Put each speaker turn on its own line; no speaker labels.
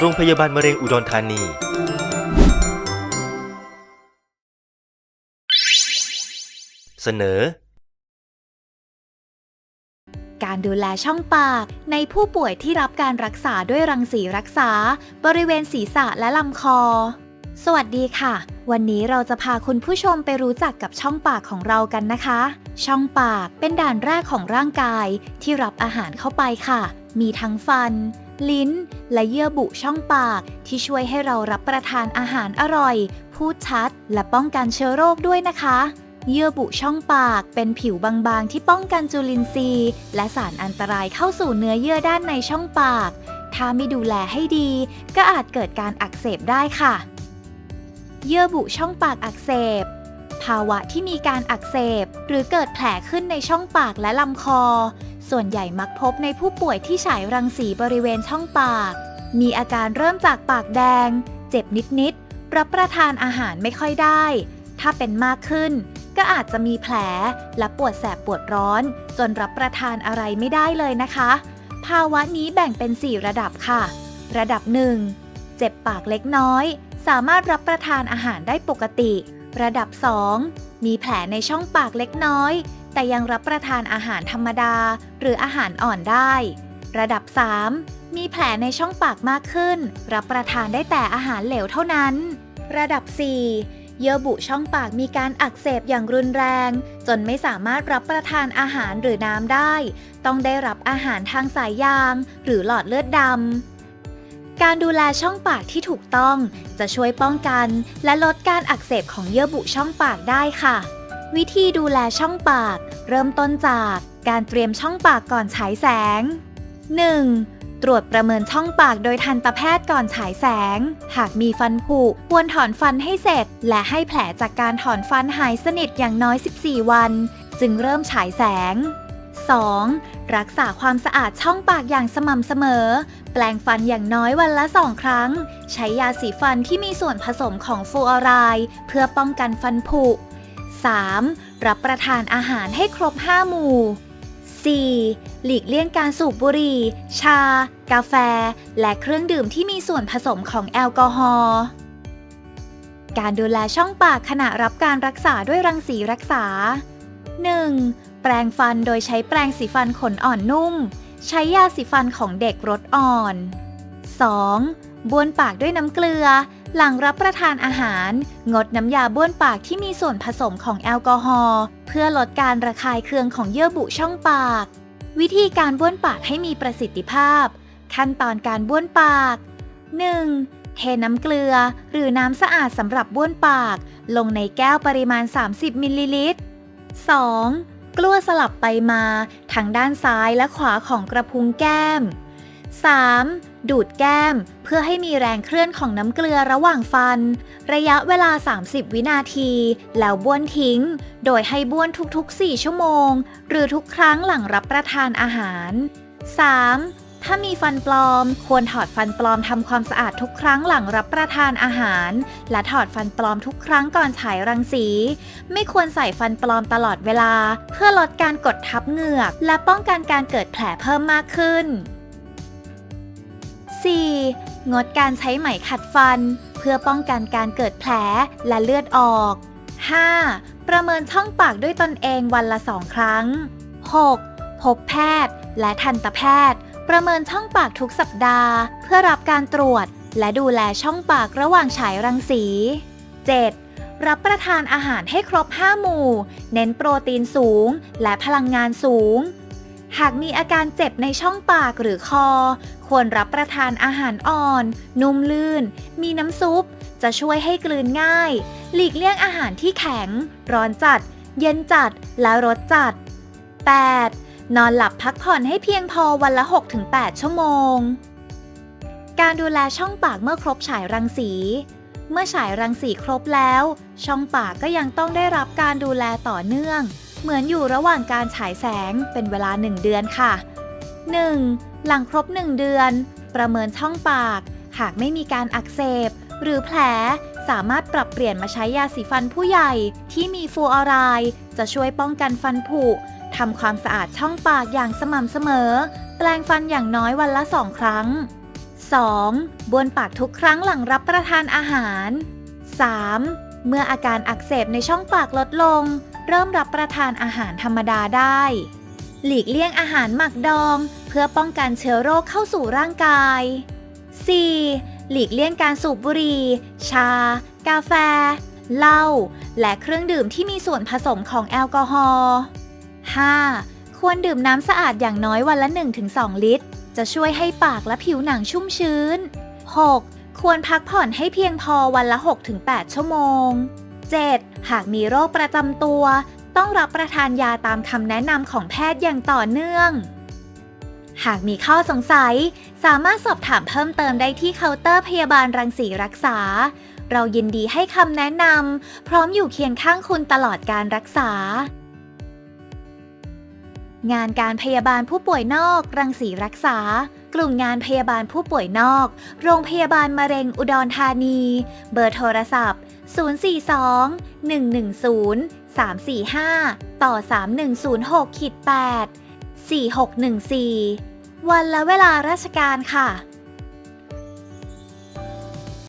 โรงพยาบาลมะเร็งอุดรธานี เสนอ
การดูแลช่องปากในผู้ป่วยที่รับการรักษาด้วยรังสีรักษา บริเวณศีรษะและลำคอ สวัสดีค่ะ วันนี้เราจะพาคุณผู้ชมไปรู้จักกับช่องปากของเรากันนะคะ ช่องปากเป็นด่านแรกของร่างกายที่รับอาหารเข้าไปค่ะ มีทั้งฟัน ลิ้น และเยื่อบุช่องปาก ที่ช่วยให้เรารับประทานอาหารอร่อย พูดชัด และป้องกันเชื้อโรคด้วยนะคะ เยื่อบุช่องปากเป็นผิวบางๆ ที่ป้องกันจุลินทรีย์ และสารอันตรายเข้าสู่เนื้อเยื่อด้านในช่องปาก ถ้าไม่ดูแลให้ดี ก็อาจเกิดการอักเสบได้ค่ะ เยื่อบุช่องปากอักเสบภาวะที่มีการอักเสบ หรือเกิดแผลขึ้นในช่องปากและลำคอ ส่วนใหญ่มักพบในผู้ป่วยที่ฉายรังสีบริเวณช่องปาก มีอาการเริ่มจากปากแดง เจ็บนิดๆ รับประทานอาหารไม่ค่อยได้ ถ้าเป็นมากขึ้น ก็อาจจะมีแผล และปวดแสบปวดร้อน จนรับประทานอะไรไม่ได้เลยนะคะ ภาวะนี้แบ่งเป็น 4 ระดับค่ะ ระดับ 1 เจ็บปากเล็กน้อย สามารถรับประทานอาหารได้ปกติ ระดับ 2 มีแผลในช่องปากเล็กน้อย แต่ยังรับประทานอาหารธรรมดา หรืออาหารอ่อนได้ ระดับ 3 มีแผลในช่องปากมากขึ้น รับประทานได้แต่อาหารเหลวเท่านั้น ระดับ 4 เยื่อบุช่องปากมีการอักเสบอย่างรุนแรง จนไม่สามารถรับประทานอาหารหรือน้ำได้ ต้องได้รับอาหารทางสายยาง หรือหลอดเลือดดำการดูแลช่องปากที่ถูกต้อง จะช่วยป้องกัน และลดการอักเสบของเยื่อบุช่องปากได้ค่ะ วิธีดูแลช่องปาก เริ่มต้นจากการเตรียมช่องปากก่อนฉายแสง 1. ตรวจประเมินช่องปากโดยทันตแพทย์ก่อนฉายแสง หากมีฟันผุควรถอนฟันให้เสร็จ และให้แผลจากการถอนฟันหายสนิทอย่างน้อย 14 วัน จึงเริ่มฉายแสง 2. รักษาความสะอาดช่องปากอย่างสม่ำเสมอ แปลงฟันอย่างน้อยวันละ2ครั้ง ใช้ยาสีฟันที่มีส่วนผสมของฟลูออไรด์เพื่อป้องกันฟันผุ 3. รับประทานอาหารให้ครบ 5 หมู่ 4. หลีกเลี่ยงการสูบบุหรี่ ชา กาแฟ และเครื่องดื่มที่มีส่วนผสมของแอลกอฮอล์การดูแลช่องปากขณะรับการรักษาด้วยรังสีรักษา 1. แปรงฟันโดยใช้แปรงสีฟันขนอ่อนนุ่ม ใช้ยาสีฟันของเด็กรสอ่อน 2. บ้วนปากด้วยน้ำเกลือ หลังรับประทานอาหาร งดน้ำยาบ้วนปากที่มีส่วนผสมของแอลกอฮอล์เพื่อลดการระคายเคืองของเยื่อบุช่องปาก วิธีการบ้วนปากให้มีประสิทธิภาพ ขั้นตอนการบ้วนปาก 1. เทน้ำเกลือ หรือน้ำสะอาดสำหรับบ้วนปาก ลงในแก้วปริมาณ 30 มิลลิลิตร 2. กลั้วสลับไปมา ทั้งด้านซ้ายและขวาของกระพุ้งแก้ม 3. ดูดแก้ม เพื่อให้มีแรงเคลื่อนของน้ำเกลือระหว่างฟัน ระยะเวลา 30 วินาที แล้วบ้วนทิ้ง โดยให้บ้วนทุกๆ 4 ชั่วโมง หรือทุกครั้งหลังรับประทานอาหาร 3. ถ้ามีฟันปลอม ควรถอดฟันปลอมทำความสะอาดทุกครั้งหลังรับประทานอาหาร และถอดฟันปลอมทุกครั้งก่อนฉายรังสี ไม่ควรใส่ฟันปลอมตลอดเวลา เพื่อลดการกดทับเหงือก และป้องกันการเกิดแผลเพิ่มมากขึ้น 4. งดการใช้ไหมขัดฟัน เพื่อป้องกันการเกิดแผลและเลือดออก 5. ประเมินช่องปากด้วยตนเองวันละสองครั้ง 6. พบแพทย์และทันตแพทย์ ประเมินช่องปากทุกสัปดาห์ เพื่อรับการตรวจ และดูแลช่องปากระหว่างฉายรังสี 7. รับประทานอาหารให้ครบ 5 หมู่ เน้นโปรตีนสูง และพลังงานสูง หากมีอาการเจ็บในช่องปากหรือคอ ควรรับประทานอาหารอ่อน นุ่มลื่น มีน้ำซุป จะช่วยให้กลืนง่าย หลีกเลี่ยงอาหารที่แข็ง ร้อนจัด เย็นจัด และรสจัด 8. นอนหลับพักผ่อนให้เพียงพอวันละ 6-8 ชั่วโมง การดูแลช่องปากเมื่อครบฉายรังสี เมื่อฉายรังสีครบแล้ว ช่องปากก็ยังต้องได้รับการดูแลต่อเนื่อง เหมือนอยู่ระหว่างการฉายแสงเป็นเวลา 1 เดือนค่ะ 1. หลังครบ 1 เดือน ประเมินช่องปาก หากไม่มีการอักเสบ หรือแผลสามารถปรับเปลี่ยนมาใช้ยาสีฟันผู้ใหญ่ที่มีฟูออไรด์จะช่วยป้องกันฟันผุทำความสะอาดช่องปากอย่างสม่ำเสมอ แปลงฟันอย่างน้อยวันละ2ครั้ง 2. บวนปากทุกครั้งหลังรับประทานอาหาร 3. เมื่ออาการอักเสบในช่องปากลดลง เริ่มรับประทานอาหารธรรมดาได้ หลีกเลี่ยงอาหารหมักดอง เพื่อป้องกันเชื้อโรคเข้าสู่ร่างกาย 4. หลีกเลี่ยงการสูบบุหรี่ ชา กาแฟ เหล้า และเครื่องดื่มที่มีส่วนผสมของแอลกอฮอล์ 5. ควรดื่มน้ำสะอาดอย่างน้อยวันละ 1-2 ลิตร จะช่วยให้ปากและผิวหนังชุ่มชื้น 6. ควรพักผ่อนให้เพียงพอวันละ 6-8 ชั่วโมง 7. หากมีโรคประจำตัว ต้องรับประทานยาตามคำแนะนำของแพทย์อย่างต่อเนื่อง หากมีข้อสงสัย สามารถสอบถามเพิ่มเติมได้ที่เคาน์เตอร์พยาบาลรังสีรักษา เรายินดีให้คำแนะนำพร้อมอยู่เคียงข้างคุณตลอดการรักษา งานการพยาบาลผู้ป่วยนอก รังสีรักษากลุ่มงานพยาบาลผู้ป่วยนอก โรงพยาบาลมะเร็งอุดรธานี เบอร์โทรศัพท์ 042 110 345 ต่อ 3106ขีด8 4614 วันและเวลาราชการค่ะ